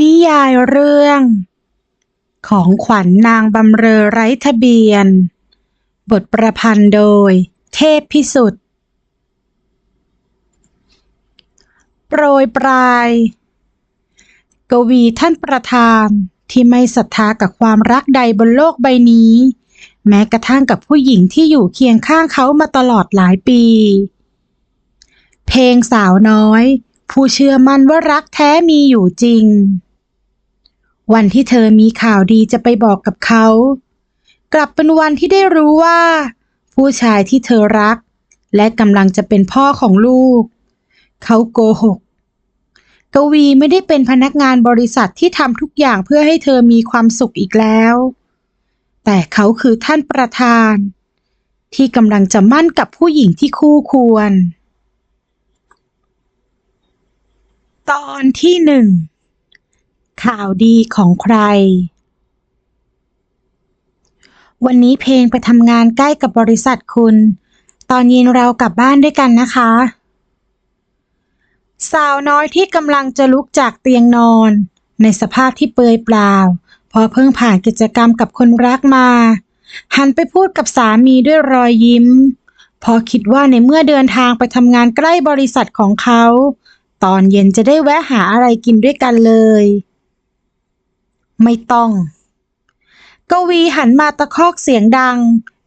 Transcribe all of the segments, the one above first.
นิยายเรื่อง ของขวัญนางบำเรอไร้ทะเบียน บทประพันธ์โดย เทพพิสุทธิ์โปรยปลาย กวีท่านประธานที่ไม่ศรัทธากับความรักใดบนโลกใบนี้ แม้กระทั่งกับผู้หญิงที่อยู่เคียงข้างเขามาตลอดหลายปี เพลงสาวน้อย ผู้เชื่อมั่นว่ารักแท้มีอยู่จริง วันที่เธอมีข่าวดีจะไปบอกกับเขา กลับเป็นวันที่ได้รู้ว่า ผู้ชายที่เธอรัก และกำลังจะเป็นพ่อของลูก เขาโกหก กวีไม่ได้เป็นพนักงานบริษัทที่ทำทุกอย่างเพื่อให้เธอมีความสุขอีกแล้ว แต่เขาคือท่านประธาน ที่กำลังจะมั่นกับผู้หญิงที่คู่ควร ตอนที่หนึ่ง ข่าวดีของใคร วันนี้เพลงไปทำงานใกล้กับบริษัทคุณ ตอนเย็นเรากลับบ้านด้วยกันนะคะ สาวน้อยที่กำลังจะลุกจากเตียงนอน ในสภาพที่เปลือยเปล่าเพอเพิ่งผ่านกิจกรรมกับคนรักมา หันไปพูดกับสามีด้วยรอยยิ้ม พอคิดว่าในเมื่อเดินทางไปทำงานใกล้บริษัทของเขา ตอนเย็นจะได้แวะหาอะไรกินด้วยกันเลย ไม่ต้อง กวีหันมาตะคอกเสียงดัง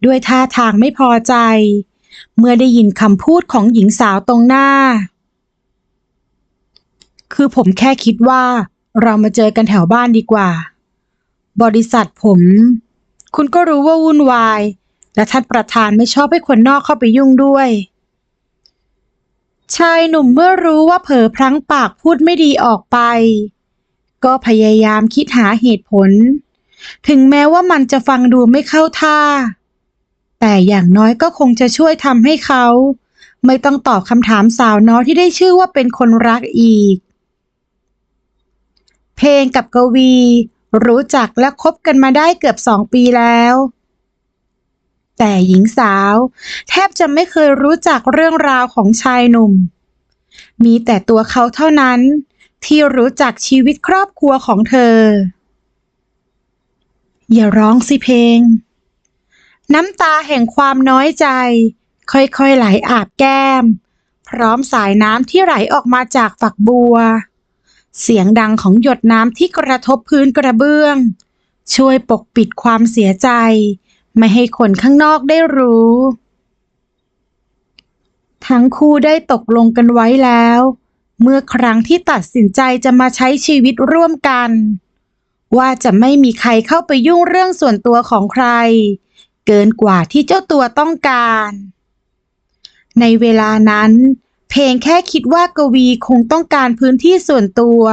ด้วยท่าทางไม่พอใจ เมื่อได้ยินคำพูดของหญิงสาวตรงหน้า คือผมแค่คิดว่า เรามาเจอกันแถวบ้านดีกว่า บริษัทผม คุณก็รู้ว่าวุ่นวาย และท่านประธานไม่ชอบให้คนนอกเข้าไปยุ่งด้วย ชายหนุ่มเมื่อรู้ว่าเผลอพลั้งปากพูดไม่ดีออกไป ก็พยายามคิดหาเหตุผล ถึงแม้ว่ามันจะฟังดูไม่เข้าท่า แต่อย่างน้อยก็คงจะช่วยทำให้เขา ไม่ต้องตอบคำถามสาวน้อยที่ได้ชื่อว่าเป็นคนรักอีก เพลงกับกวี รู้จักและคบกันมาได้เกือบสองปีแล้ว แต่หญิงสาว แทบจะไม่เคยรู้จักเรื่องราวของชายหนุ่ม มีแต่ตัวเขาเท่านั้น ที่รู้จักชีวิตครอบครัวของเธอ อย่าร้องสิเพลง น้ำตาแห่งความน้อยใจ ค่อยๆไหลอาบแก้ม พร้อมสายน้ำที่ไหลออกมาจากฝักบัว เสียงดังของหยดน้ำที่กระทบพื้นกระเบื้อง ช่วยปกปิดความเสียใจ ไม่ให้คนข้างนอกได้รู้ ทั้งคู่ได้ตกลงกันไว้แล้ว เมื่อครั้งที่ตัดสินใจจะมาใช้ชีวิตร่วมกัน ว่าจะไม่มีใครเข้าไปยุ่งเรื่องส่วนตัวของใคร เกินกว่าที่เจ้าตัวต้องการ ในเวลานั้น เพลงแค่คิดว่ากวีคงต้องการพื้นที่ส่วนตัว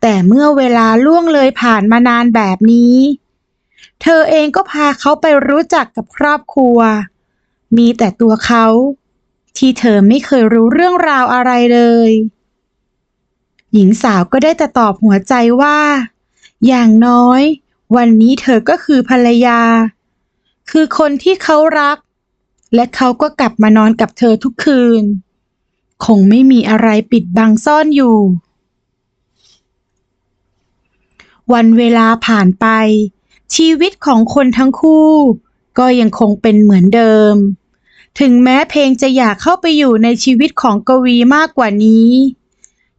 แต่เมื่อเวลาล่วงเลยผ่านมานานแบบนี้ เธอเองก็พาเขาไปรู้จักกับครอบครัว มีแต่ตัวเขา ที่เธอไม่เคยรู้เรื่องราวอะไรเลย หญิงสาวก็ได้แต่ตอบหัวใจว่า อย่างน้อย วันนี้เธอก็คือภรรยา คือคนที่เขารัก และเขาก็กลับมานอนกับเธอทุกคืน คงไม่มีอะไรปิดบังซ่อนอยู่ วันเวลาผ่านไป ชีวิตของคนทั้งคู่ ก็ยังคงเป็นเหมือนเดิม ถึงแม้เพลงจะอยากเข้าไปอยู่ในชีวิตของกวีมากกว่านี้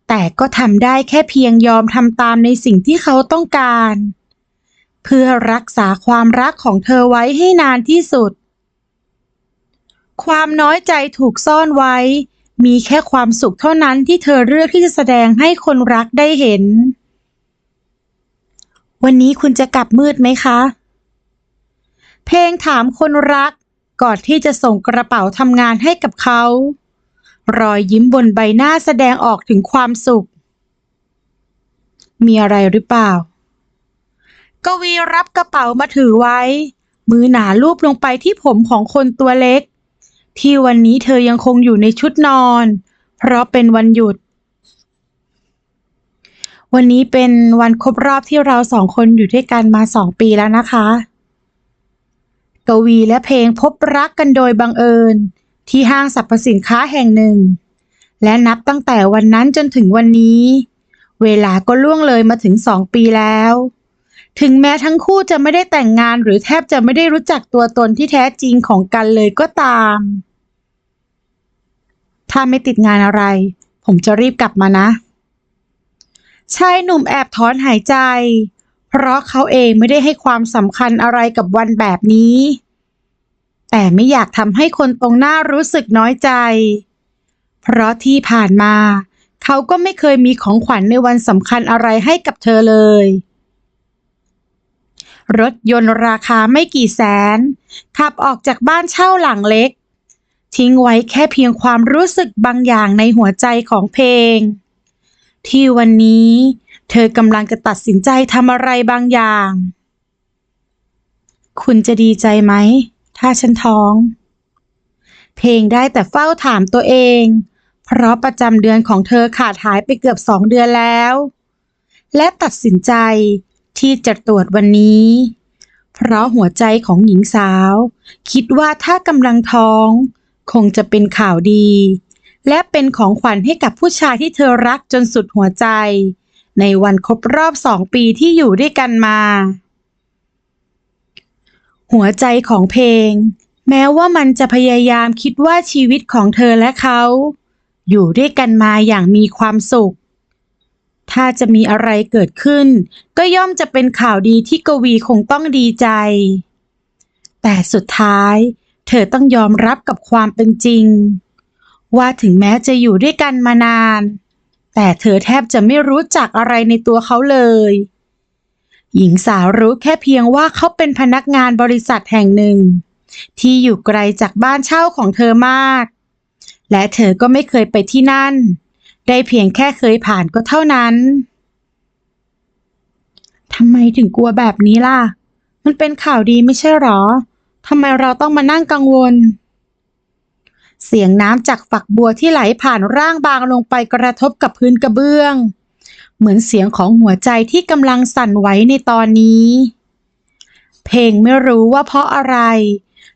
แต่ก็ทำได้แค่เพียงยอมทำตามในสิ่งที่เขาต้องการ เพื่อรักษาความรักของเธอไว้ให้นานที่สุด ความน้อยใจถูกซ่อนไว้ มีแค่ความสุขเท่านั้นที่เธอเลือกที่จะแสดงให้คนรักได้เห็น วันนี้คุณจะกลับมืดไหมคะ เพลงถามคนรัก ก่อนที่จะส่งกระเป๋าทำงานให้กับเขา รอยยิ้มบนใบหน้าแสดงออกถึงความสุข มีอะไรหรือเปล่า กวีรับกระเป๋ามาถือไว้ มือหนาลูบลงไปที่ผมของคนตัวเล็ก ที่วันนี้เธอยังคงอยู่ในชุดนอน เพราะเป็นวันหยุด วันนี้เป็นวันครบรอบที่เราสองคนอยู่ด้วยกันมาสองปีแล้วนะคะ กวีและเพลงพบรักกันโดยบังเอิญ ที่ห้างสรรพสินค้าแห่งหนึ่ง และนับตั้งแต่วันนั้นจนถึงวันนี้ เวลาก็ล่วงเลยมาถึงสองปีแล้ว ถึงแม้ทั้งคู่จะไม่ได้แต่งงานหรือแทบจะไม่ได้รู้จักตัวตนที่แท้จริงของกันเลยก็ตาม ถ้าไม่ติดงานอะไร ผมจะรีบกลับมานะ ชายหนุ่มแอบถอนหายใจ เพราะเขาเองไม่ได้ให้ความสำคัญอะไรกับวันแบบนี้ แต่ไม่อยากทำให้คนตรงหน้ารู้สึกน้อยใจ เพราะที่ผ่านมาเขาก็ไม่เคยมีของขวัญในวันสำคัญอะไรให้กับเธอเลย รถยนต์ราคาไม่กี่แสน ขับออกจากบ้านเช่าหลังเล็ก ทิ้งไว้แค่เพียงความรู้สึกบางอย่างในหัวใจของเพลง ที่วันนี้ เธอกำลังจะตัดสินใจทำอะไรบางอย่าง คุณจะดีใจไหม ถ้าฉันท้อง เพลงได้แต่เฝ้าถามตัวเอง เพราะประจำเดือนของเธอขาดหายไปเกือบสองเดือนแล้ว และตัดสินใจที่จะตรวจวันนี้ เพราะหัวใจของหญิงสาว คิดว่าถ้ากำลังท้อง คงจะเป็นข่าวดี และเป็นของขวัญให้กับผู้ชายที่เธอรักจนสุดหัวใจ ในวันครบรอบสองปีที่อยู่ด้วยกันมา หัวใจของเพลง แม้ว่ามันจะพยายามคิดว่าชีวิตของเธอและเขา อยู่ด้วยกันมาอย่างมีความสุข ถ้าจะมีอะไรเกิดขึ้น ก็ย่อมจะเป็นข่าวดีที่กวีคงต้องดีใจ แต่สุดท้าย เธอต้องยอมรับกับความเป็นจริง ว่าถึงแม้จะอยู่ด้วยกันมานาน แต่เธอแทบจะไม่รู้จักอะไรในตัวเขาเลย หญิงสาวรู้แค่เพียงว่าเขาเป็นพนักงานบริษัทแห่งหนึ่ง ที่อยู่ไกลจากบ้านเช่าของเธอมาก และเธอก็ไม่เคยไปที่นั่น ได้เพียงแค่เคยผ่านก็เท่านั้นทำไมถึงกลัวแบบนี้ล่ะ มันเป็นข่าวดีไม่ใช่หรอทำไมเราต้องมานั่งกังวล เสียงน้ำจากฝักบัวที่ไหลผ่านร่างบางลงไปกระทบกับพื้นกระเบื้อง เหมือนเสียงของหัวใจที่กำลังสั่นไหวในตอนนี้ เพลงไม่รู้ว่าเพราะอะไร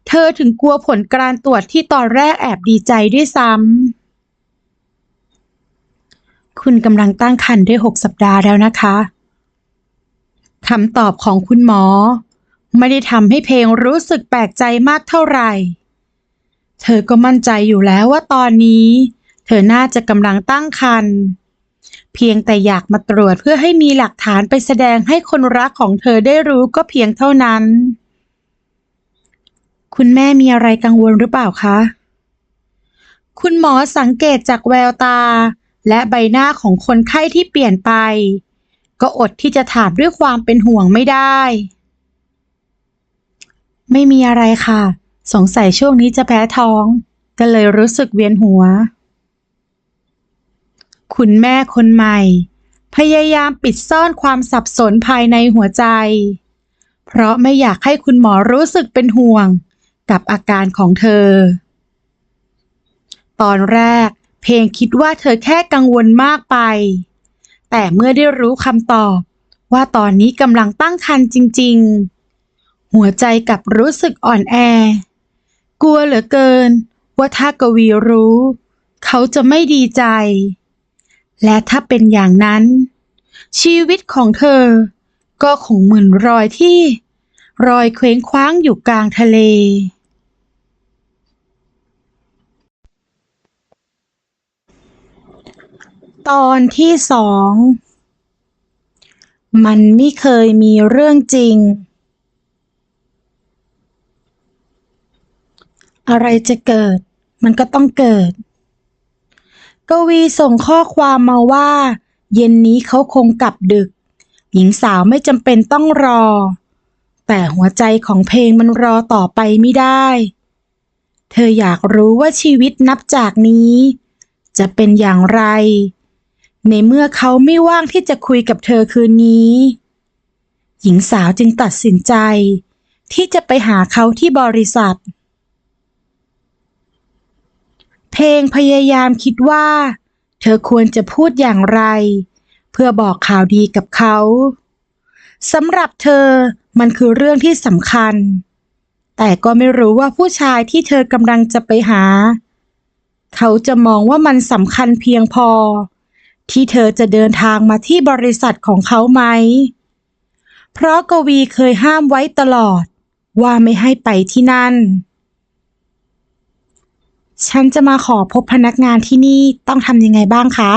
เธอถึงกลัวผลการตรวจที่ตอนแรกแอบดีใจด้วยซ้ำ คุณกำลังตั้งครรภ์ได้หกสัปดาห์แล้วนะคะคำตอบของคุณหมอ ไม่ได้ทำให้เพลงรู้สึกแปลกใจมากเท่าไหร่ เธอก็มั่นใจอยู่แล้วว่าตอนนี้ เธอน่าจะกำลังตั้งครรภ์เพียงแต่อยากมาตรวจเพื่อให้มีหลักฐานไปแสดงให้คนรักของเธอได้รู้ก็เพียงเท่านั้น คุณแม่มีอะไรกังวลหรือเปล่าคะ คุณหมอสังเกตจากแววตา และใบหน้าของคนไข้ที่เปลี่ยนไป ก็อดที่จะถามด้วยความเป็นห่วงไม่ได้ ไม่มีอะไรค่ะ สงสัยช่วงนี้จะแพ้ท้อง ก็เลยรู้สึกเวียนหัว คุณแม่คนใหม่ พยายามปิดซ่อนความสับสนภายในหัวใจ เพราะไม่อยากให้คุณหมอรู้สึกเป็นห่วงกับอาการของเธอ ตอนแรกเพลงคิดว่าเธอแค่กังวลมากไป แต่เมื่อได้รู้คำตอบ ว่าตอนนี้กำลังตั้งครรภ์จริง ๆ หัวใจกลับรู้สึกอ่อนแอ กลัวเหลือเกิน ว่าถ้ากวีรู้ เขาจะไม่ดีใจ และถ้าเป็นอย่างนั้น ชีวิตของเธอ ก็คงเหมือนรอยที่ รอยเคว้งคว้างอยู่กลางทะเลตอนที่สอง มันไม่เคยมีเรื่องจริง อะไรจะเกิด มันก็ต้องเกิด กวีส่งข้อความมาว่า เย็นนี้เขาคงกลับดึก หญิงสาวไม่จำเป็นต้องรอ แต่หัวใจของเพลงมันรอต่อไปไม่ได้ เธออยากรู้ว่าชีวิตนับจากนี้ จะเป็นอย่างไร ในเมื่อเขาไม่ว่างที่จะคุยกับเธอคืนนี้ หญิงสาวจึงตัดสินใจที่จะไปหาเขาที่บริษัท เพลงพยายามคิดว่า เธอควรจะพูดอย่างไร เพื่อบอกข่าวดีกับเขาสำหรับเธอมันคือเรื่องที่สำคัญ แต่ก็ไม่รู้ว่าผู้ชายที่เธอกำลังจะไปหา เขาจะมองว่ามันสำคัญเพียงพอ ที่เธอจะเดินทางมาที่บริษัทของเขาไหม เพราะกวีเคยห้ามไว้ตลอดว่าไม่ให้ไปที่นั่น ฉันจะมาขอพบพนักงานที่นี่ต้องทำยังไงบ้างคะ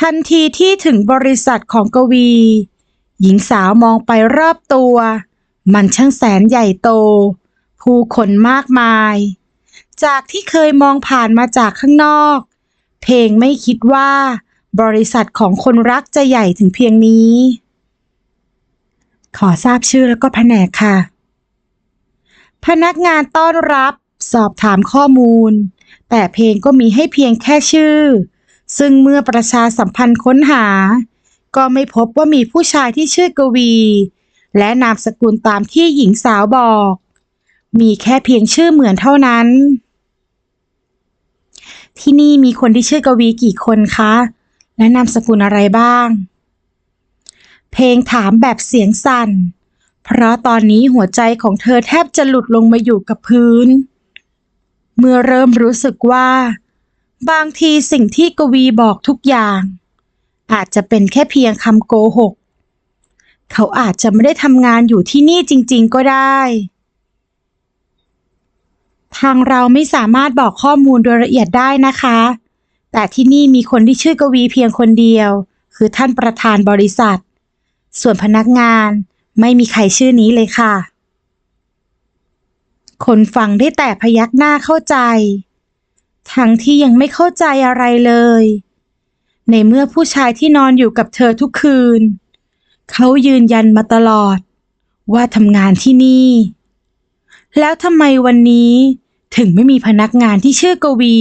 ทันทีที่ถึงบริษัทของกวี หญิงสาวมองไปรอบตัว มันช่างแสนใหญ่โต ผู้คนมากมาย จากที่เคยมองผ่านมาจากข้างนอก เพลงไม่คิดว่า บริษัทของคนรักจะใหญ่ถึงเพียงนี้ ขอทราบชื่อแล้วก็แผนกค่ะ พนักงานต้อนรับ สอบถามข้อมูล แต่เพลงก็มีให้เพียงแค่ชื่อ ซึ่งเมื่อประชาสัมพันธ์ค้นหา ก็ไม่พบว่ามีผู้ชายที่ชื่อกวี และนามสกุลตามที่หญิงสาวบอก มีแค่เพียงชื่อเหมือนเท่านั้น ที่นี่มีคนที่ชื่อกวีกี่คนคะ และนามสกุลอะไรบ้าง เพลงถามแบบเสียงสั่นเพราะตอนนี้หัวใจของเธอแทบจะหลุดลงมาอยู่กับพื้น เมื่อเริ่มรู้สึกว่า บางทีสิ่งที่กวีบอกทุกอย่าง อาจจะเป็นแค่เพียงคำโกหก เขาอาจจะไม่ได้ทำงานอยู่ที่นี่จริง ๆ ก็ได้ ทางเราไม่สามารถบอกข้อมูลโดยละเอียดได้นะคะ แต่ที่นี่มีคนที่ชื่อกวีเพียงคนเดียว คือท่านประธานบริษัท ส่วนพนักงานไม่มีใครชื่อนี้เลยค่ะ คนฟังได้แต่พยักหน้าเข้าใจ ทั้งที่ยังไม่เข้าใจอะไรเลย ในเมื่อผู้ชายที่นอนอยู่กับเธอทุกคืน เขายืนยันมาตลอด ว่าทำงานที่นี่ แล้วทำไมวันนี้ถึงไม่มีพนักงานที่ชื่อกวี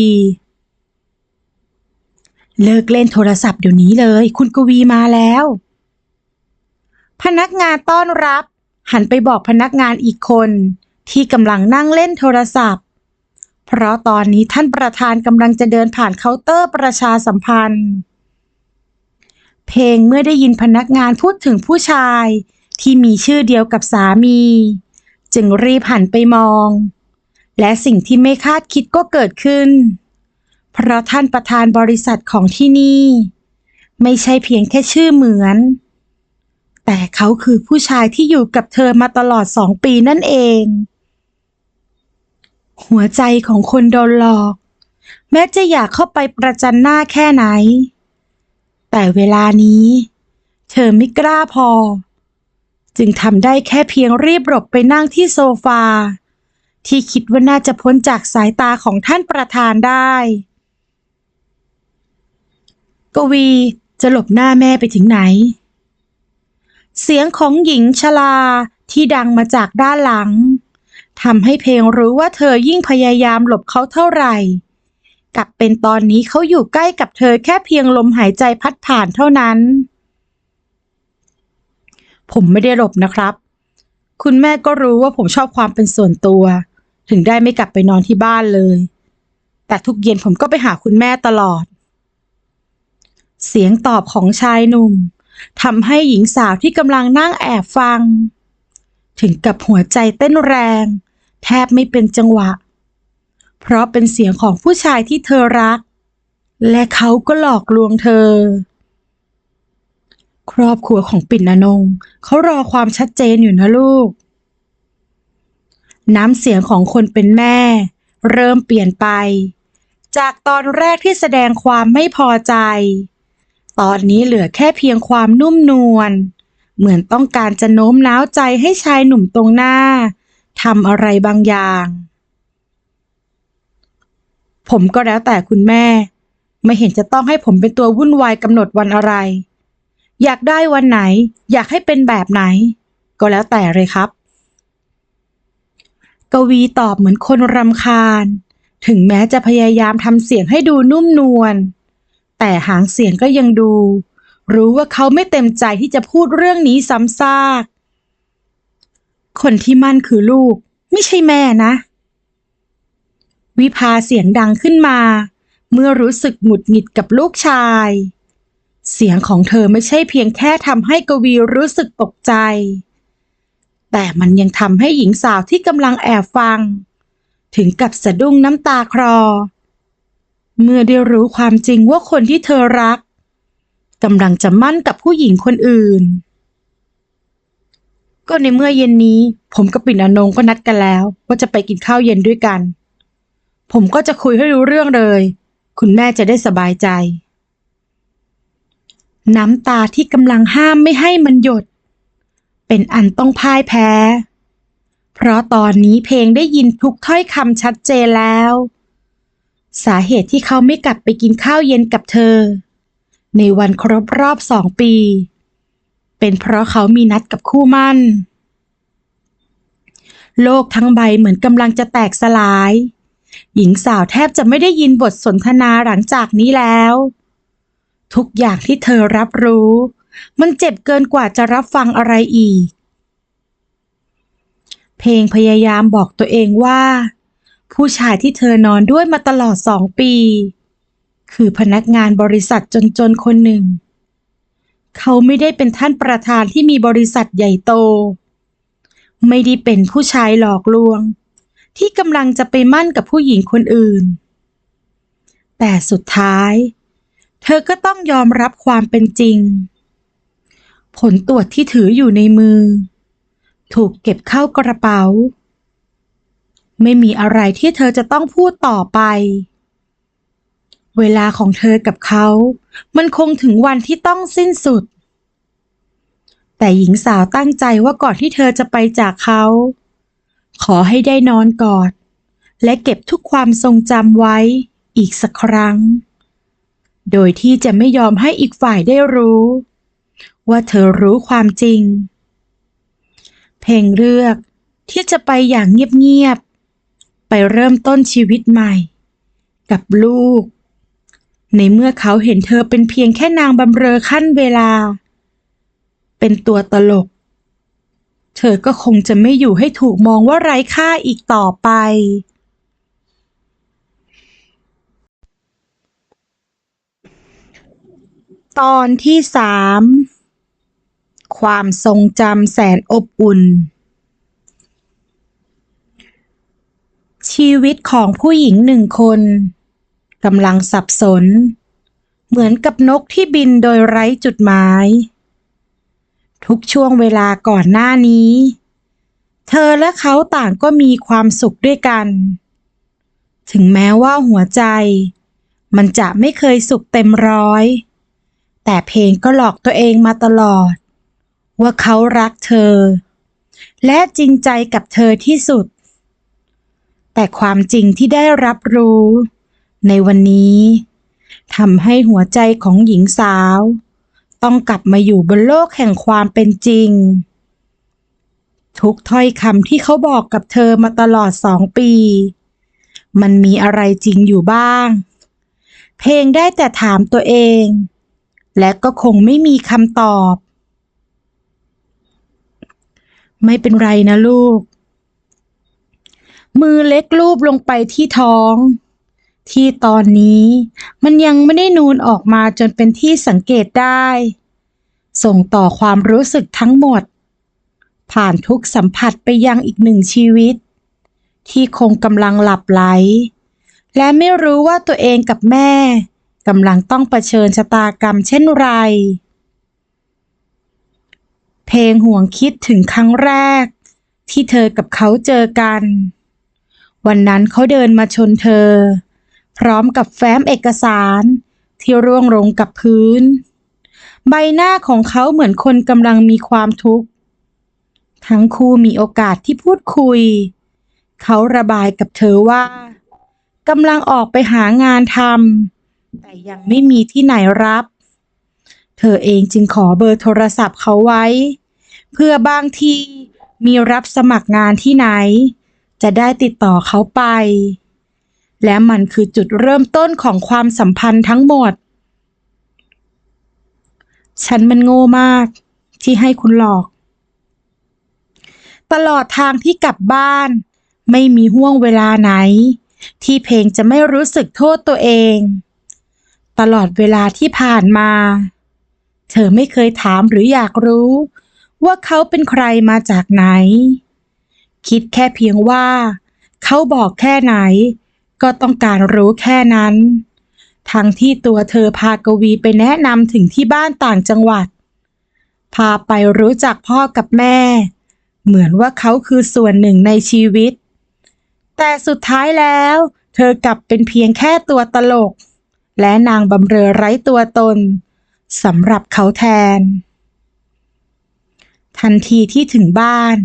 เลิกเล่นโทรศัพท์เดี๋ยวนี้เลย คุณกวีมาแล้ว พนักงานต้อนรับ หันไปบอกพนักงานอีกคน ที่กำลังนั่งเล่นโทรศัพท์ เพราะตอนนี้ท่านประธานกำลังจะเดินผ่านเคาน์เตอร์ประชาสัมพันธ์ เพลงเมื่อได้ยินพนักงานพูดถึงผู้ชายที่มีชื่อเดียวกับสามี จึงรีบหันไปมอง และสิ่งที่ไม่คาดคิดก็เกิดขึ้น เพราะท่านประธานบริษัทของที่นี่ ไม่ใช่เพียงแค่ชื่อเหมือน แต่เขาคือผู้ชายที่อยู่กับเธอมาตลอดสองปีนั่นเอง หัวใจของคนโดนหลอก แม้จะอยากเข้าไปประจันหน้าแค่ไหน แต่เวลานี้ เธอไม่กล้าพอ จึงทำได้แค่เพียงรีบหลบไปนั่งที่โซฟา ที่คิดว่าน่าจะพ้นจากสายตาของท่านประธานได้ กวีจะหลบหน้าแม่ไปถึงไหน เสียงของหญิงชราที่ดังมาจากด้านหลัง ทำให้เพลงรู้ว่าเธอยิ่งพยายามหลบเขาเท่าไหร่ กลับเป็นตอนนี้เขาอยู่ใกล้กับเธอแค่เพียงลมหายใจพัดผ่านเท่านั้น ผมไม่ได้หลบนะครับ คุณแม่ก็รู้ว่าผมชอบความเป็นส่วนตัว ถึงได้ไม่กลับไปนอนที่บ้านเลย แต่ทุกเย็นผมก็ไปหาคุณแม่ตลอด เสียงตอบของชายหนุ่มทำให้หญิงสาวที่กำลังนั่งแอบฟัง ถึงกับหัวใจเต้นแรง แทบไม่เป็นจังหวะ เพราะเป็นเสียงของผู้ชายที่เธอรัก และเขาก็หลอกลวงเธอ ครอบครัวของปิ่นอนงค์เขารอความชัดเจนอยู่นะลูก น้ำเสียงของคนเป็นแม่ เริ่มเปลี่ยนไป จากตอนแรกที่แสดงความไม่พอใจ ตอนนี้เหลือแค่เพียงความนุ่มนวลเหมือนต้องการจะโน้มน้าวใจให้ชายหนุ่มตรงหน้า ทำอะไรบางอย่าง ผมก็แล้วแต่คุณแม่ ไม่เห็นจะต้องให้ผมเป็นตัววุ่นวายกำหนดวันอะไร อยากได้วันไหน อยากให้เป็นแบบไหน ก็แล้วแต่เลยครับ กวีตอบเหมือนคนรำคาญ ถึงแม้จะพยายามทำเสียงให้ดูนุ่มนวล แต่หางเสียงก็ยังดู รู้ว่าเขาไม่เต็มใจที่จะพูดเรื่องนี้ซ้ำซาก คนที่มั่นคือลูก ไม่ใช่แม่นะ วิภาเสียงดังขึ้นมา เมื่อรู้สึกหงุดหงิดกับลูกชาย เสียงของเธอไม่ใช่เพียงแค่ทำให้กวีรู้สึกตกใจ แต่มันยังทำให้หญิงสาวที่กำลังแอบฟัง ถึงกับสะดุ้งน้ำตาคลอ เมื่อได้รู้ความจริงว่าคนที่เธอรักกำลังจะมั่นกับผู้หญิงคนอื่น ก็ในเมื่อเย็นนี้ ผมกับปิ่นอนงก็นัดกันแล้ว ว่าจะไปกินข้าวเย็นด้วยกัน ผมก็จะคุยให้รู้เรื่องเลย คุณแม่จะได้สบายใจ น้ำตาที่กำลังห้ามไม่ให้มันหยด เป็นอันต้องพ่ายแพ้ เพราะตอนนี้เพลงได้ยินทุกถ้อยคำชัดเจนแล้ว สาเหตุที่เขาไม่กลับไปกินข้าวเย็นกับเธอ ในวันครบรอบสองปี เป็นเพราะเขามีนัดกับคู่มั่น โลกทั้งใบเหมือนกำลังจะแตกสลาย หญิงสาวแทบจะไม่ได้ยินบทสนทนาหลังจากนี้แล้ว ทุกอย่างที่เธอรับรู้ มันเจ็บเกินกว่าจะรับฟังอะไรอีก เพลงพยายามบอกตัวเองว่า ผู้ชายที่เธอนอนด้วยมาตลอดสองปี คือพนักงานบริษัทจนๆคนหนึ่ง เขาไม่ได้เป็นท่านประธานที่มีบริษัทใหญ่โต ไม่ได้เป็นผู้ชายหลอกลวง ที่กำลังจะไปมั่นกับผู้หญิงคนอื่น แต่สุดท้าย เธอก็ต้องยอมรับความเป็นจริง ผลตรวจที่ถืออยู่ในมือ ถูกเก็บเข้ากระเป๋า ไม่มีอะไรที่เธอจะต้องพูดต่อไป เวลาของเธอกับเขา มันคงถึงวันที่ต้องสิ้นสุด แต่หญิงสาวตั้งใจว่าก่อนที่เธอจะไปจากเขา ขอให้ได้นอนกอด และเก็บทุกความทรงจำไว้อีกสักครั้ง โดยที่จะไม่ยอมให้อีกฝ่ายได้รู้ ว่าเธอรู้ความจริง เพลงเลือกที่จะไปอย่างเงียบๆไปเริ่มต้นชีวิตใหม่ กับลูก ในเมื่อเขาเห็นเธอเป็นเพียงแค่นางบำเรอขั้นเวลา เป็นตัวตลก เธอก็คงจะไม่อยู่ให้ถูกมองว่าไร้ค่าอีกต่อไป ตอนที่สามความทรงจำแสนอบอุ่น ชีวิตของผู้หญิงหนึ่งคน กำลังสับสน เหมือนกับนกที่บินโดยไร้จุดหมาย ทุกช่วงเวลาก่อนหน้านี้ เธอและเขาต่างก็มีความสุขด้วยกัน ถึงแม้ว่าหัวใจ มันจะไม่เคยสุขเต็มร้อย แต่เพลงก็หลอกตัวเองมาตลอด ว่าเขารักเธอ และจริงใจกับเธอที่สุด แต่ความจริงที่ได้รับรู้ ในวันนี้ทำให้หัวใจของหญิงสาว ต้องกลับมาอยู่บนโลกแห่งความเป็นจริง ทุกถ้อยคำที่เขาบอกกับเธอมาตลอดสองปี มันมีอะไรจริงอยู่บ้าง เพลงได้แต่ถามตัวเอง และก็คงไม่มีคำตอบ ไม่เป็นไรนะลูก มือเล็กลูบลงไปที่ท้อง ที่ตอนนี้มันยังไม่ได้นูนออกมาจนเป็นที่สังเกตได้ ส่งต่อความรู้สึกทั้งหมด ผ่านทุกสัมผัสไปยังอีกหนึ่งชีวิต ที่คงกำลังหลับไหล และไม่รู้ว่าตัวเองกับแม่กำลังต้องเผชิญชะตากรรมเช่นไร เพลงห่วงคิดถึงครั้งแรก ที่เธอกับเขาเจอกัน วันนั้นเขาเดินมาชนเธอ พร้อมกับแฟ้มเอกสารที่ร่วงลงกับพื้น ใบหน้าของเขาเหมือนคนกำลังมีความทุกข์ ทั้งคู่มีโอกาสที่พูดคุย เขาระบายกับเธอว่ากำลังออกไปหางานทำแต่ยังไม่มีที่ไหนรับ เธอเองจึงขอเบอร์โทรศัพท์เขาไว้ เพื่อบางทีมีรับสมัครงานที่ไหน จะได้ติดต่อเขาไป และมันคือจุดเริ่มต้นของความสัมพันธ์ทั้งหมด ฉันมันโง่มากที่ให้คุณหลอก ตลอดทางที่กลับบ้าน ไม่มีห่วงเวลาไหน ที่เพลงจะไม่รู้สึกโทษตัวเอง ตลอดเวลาที่ผ่านมา เธอไม่เคยถามหรืออยากรู้ ว่าเขาเป็นใครมาจากไหน คิดแค่เพียงว่า เขาบอกแค่ไหน ก็ต้องการรู้แค่นั้น ทั้งที่ตัวเธอพากวีไปแนะนำถึงที่บ้านต่างจังหวัด พาไปรู้จักพ่อกับแม่ เหมือนว่าเขาคือส่วนหนึ่งในชีวิต แต่สุดท้ายแล้ว เธอกลับเป็นเพียงแค่ตัวตลก และนางบำเรอไร้ตัวตนสำหรับเขาแทน ทันทีที่ถึงบ้าน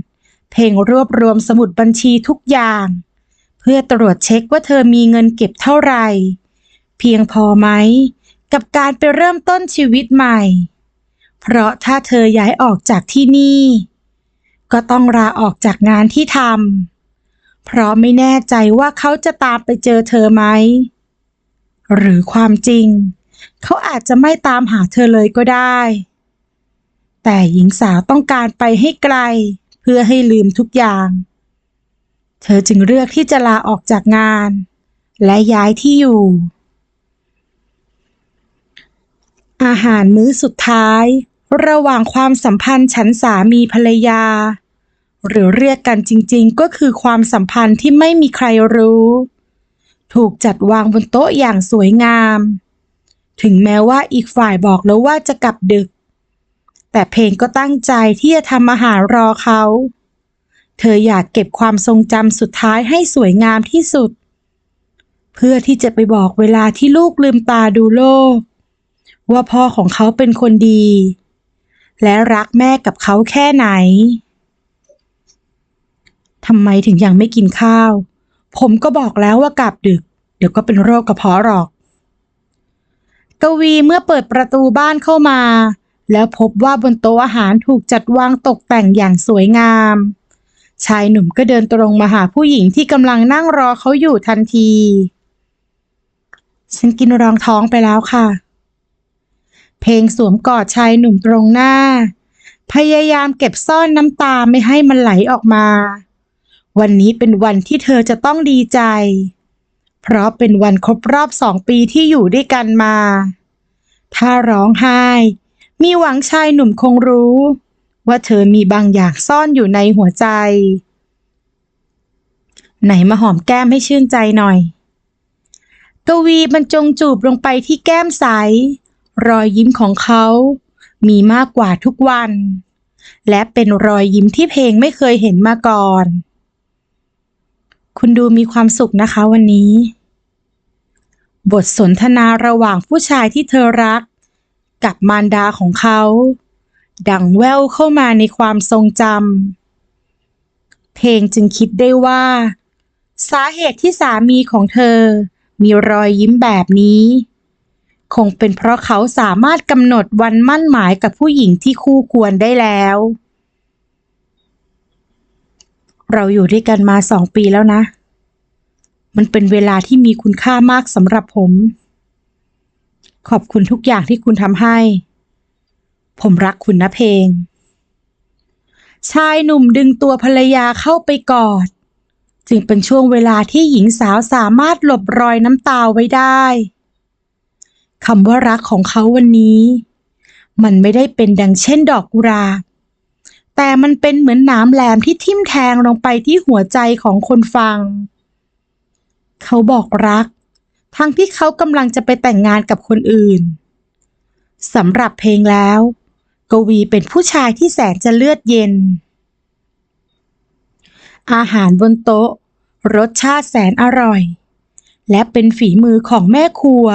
เพลงรวบรวมสมุดบัญชีทุกอย่าง พื่อตรวจเช็คว่าเธอมีเงินเก็บเท่าไหร่ เพียงพอไหม กับการไปเริ่มต้นชีวิตใหม่ เพราะถ้าเธอย้ายออกจากที่นี่ ก็ต้องลาออกจากงานที่ทำเพราะไม่แน่ใจว่าเขาจะตามไปเจอเธอไหม หรือความจริง เขาอาจจะไม่ตามหาเธอเลยก็ได้ แต่หญิงสาวต้องการไปให้ไกล เพื่อให้ลืมทุกอย่าง เธอจึงเลือกที่จะลาออกจากงาน และย้ายที่อยู่ อาหารมื้อสุดท้าย ระหว่างความสัมพันธ์ฉันสามีภรรยา หรือเรียกกันจริงๆ ก็คือความสัมพันธ์ที่ไม่มีใครรู้ ถูกจัดวางบนโต๊ะอย่างสวยงาม ถึงแม้ว่าอีกฝ่ายบอกแล้วว่าจะกลับดึก แต่เพลงก็ตั้งใจที่จะทำอาหารรอเขา เธออยากเก็บความทรงจำสุดท้ายให้สวยงามที่สุด เพื่อที่จะไปบอกเวลาที่ลูกลืมตาดูโลก ว่าพ่อของเขาเป็นคนดี และรักแม่กับเขาแค่ไหนทำไมถึงยังไม่กินข้าว ผมก็บอกแล้วว่ากลับดึก เดี๋ยวก็เป็นโรคกระเพาะหรอก กวีเมื่อเปิดประตูบ้านเข้ามา แล้วพบว่าบนโต๊ะอาหารถูกจัดวางตกแต่งอย่างสวยงาม ชายหนุ่มก็เดินตรงมาหาผู้หญิงที่กำลังนั่งรอเขาอยู่ทันที ฉันกินรองท้องไปแล้วค่ะ เพลงสวมกอดชายหนุ่มตรงหน้า พยายามเก็บซ่อนน้ำตาไม่ให้มันไหลออกมา วันนี้เป็นวันที่เธอจะต้องดีใจ เพราะเป็นวันครบรอบสองปีที่อยู่ด้วยกันมา ถ้าร้องไห้ มีหวังชายหนุ่มคงรู้ ว่าเธอมีบางอย่างซ่อนอยู่ในหัวใจ ไหนมาหอมแก้มให้ชื่นใจหน่อย กวีบรรจงจูบลงไปที่แก้มใส รอยยิ้มของเขา มีมากกว่าทุกวัน และเป็นรอยยิ้มที่เพลงไม่เคยเห็นมาก่อน คุณดูมีความสุขนะคะวันนี้ บทสนทนาระหว่างผู้ชายที่เธอรัก กับมารดาของเขา ดังแว่วเข้ามาในความทรงจำ เพลงจึงคิดได้ว่า สาเหตุที่สามีของเธอ มีรอยยิ้มแบบนี้ คงเป็นเพราะเขาสามารถกำหนดวันมั่นหมายกับผู้หญิงที่คู่ควรได้แล้ว เราอยู่ด้วยกันมาสองปีแล้วนะ มันเป็นเวลาที่มีคุณค่ามากสำหรับผม ขอบคุณทุกอย่างที่คุณทำให้ ผมรักคุณนะเพลง ชายหนุ่มดึงตัวภรรยาเข้าไปกอด จึงเป็นช่วงเวลาที่หญิงสาวสามารถหลบรอยน้ำตาไว้ได้คำว่ารักของเขาวันนี้ มันไม่ได้เป็นดังเช่นดอกกุหลาบแต่มันเป็นเหมือนหนามแหลมที่ทิ่มแทงลงไปที่หัวใจของคนฟัง เขาบอกรัก ทั้งที่เขากำลังจะไปแต่งงานกับคนอื่นสำหรับเพลงแล้ว กวีเป็นผู้ชายที่แสนจะเลือดเย็น อาหารบนโต๊ะ รสชาติแสนอร่อย และเป็นฝีมือของแม่ครัว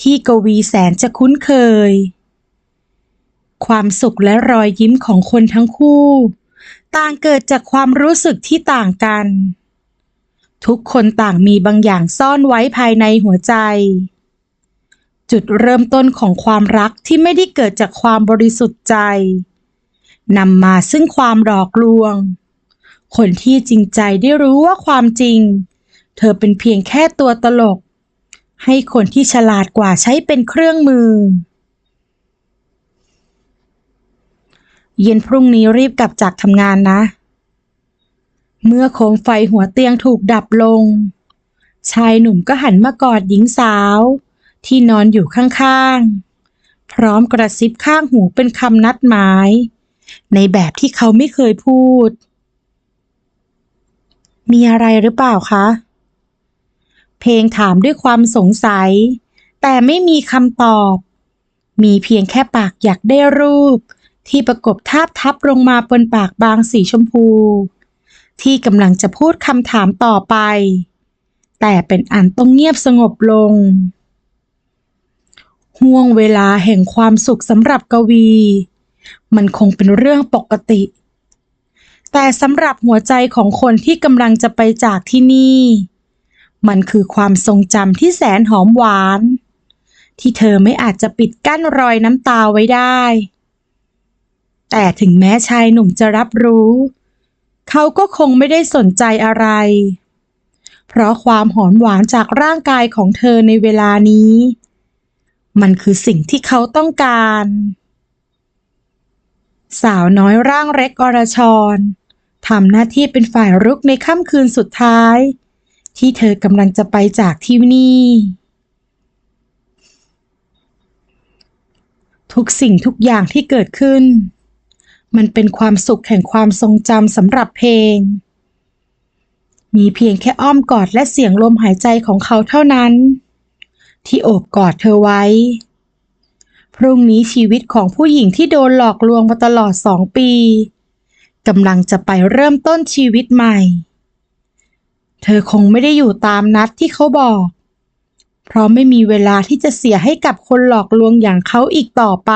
ที่กวีแสนจะคุ้นเคย ความสุขและรอยยิ้มของคนทั้งคู่ ต่างเกิดจากความรู้สึกที่ต่างกัน ทุกคนต่างมีบางอย่างซ่อนไว้ภายในหัวใจ จุดเริ่มต้นของความรักที่ไม่ได้เกิดจากความบริสุทธิ์ใจนำมาซึ่งความหลอกลวง คนที่จริงใจได้รู้ว่าความจริง เธอเป็นเพียงแค่ตัวตลก ให้คนที่ฉลาดกว่าใช้เป็นเครื่องมือ เย็นพรุ่งนี้รีบกลับจากทำงานนะ เมื่อโคมไฟหัวเตียงถูกดับลง ชายหนุ่มก็หันมากอดหญิงสาว ที่นอนอยู่ข้างๆ พร้อมกระซิบข้างหูเป็นคำนัดหมาย ในแบบที่เขาไม่เคยพูด มีอะไรหรือเปล่าคะ เพลงถามด้วยความสงสัย แต่ไม่มีคำตอบ มีเพียงแค่ปากอยากได้รูป ที่ประกบทาบทับลงมาบนปากบางสีชมพู ที่กำลังจะพูดคำถามต่อไป แต่เป็นอันต้องเงียบสงบลง ห่วงเวลาแห่งความสุขสำหรับกวี มันคงเป็นเรื่องปกติ แต่สำหรับหัวใจของคนที่กำลังจะไปจากที่นี่ มันคือความทรงจำที่แสนหอมหวาน ที่เธอไม่อาจจะปิดกั้นรอยน้ำตาไว้ได้ แต่ถึงแม้ชายหนุ่มจะรับรู้ เขาก็คงไม่ได้สนใจอะไรเพราะความหอมหวานจากร่างกายของเธอในเวลานี้ มันคือสิ่งที่เขาต้องการ สาวน้อยร่างเล็กอรชรทำหน้าที่เป็นฝ่ายรุกในค่ำคืนสุดท้าย ที่เธอกำลังจะไปจากที่นี่ ทุกสิ่งทุกอย่างที่เกิดขึ้น มันเป็นความสุขแห่งความทรงจำสำหรับเพลง มีเพียงแค่อ้อมกอดและเสียงลมหายใจของเขาเท่านั้น ที่โอบกอดเธอไว้ พรุ่งนี้ชีวิตของผู้หญิงที่โดนหลอกลวงมาตลอดสองปีกำลังจะไปเริ่มต้นชีวิตใหม่ เธอคงไม่ได้อยู่ตามนัดที่เขาบอก เพราะไม่มีเวลาที่จะเสียให้กับคนหลอกลวงอย่างเขาอีกต่อไป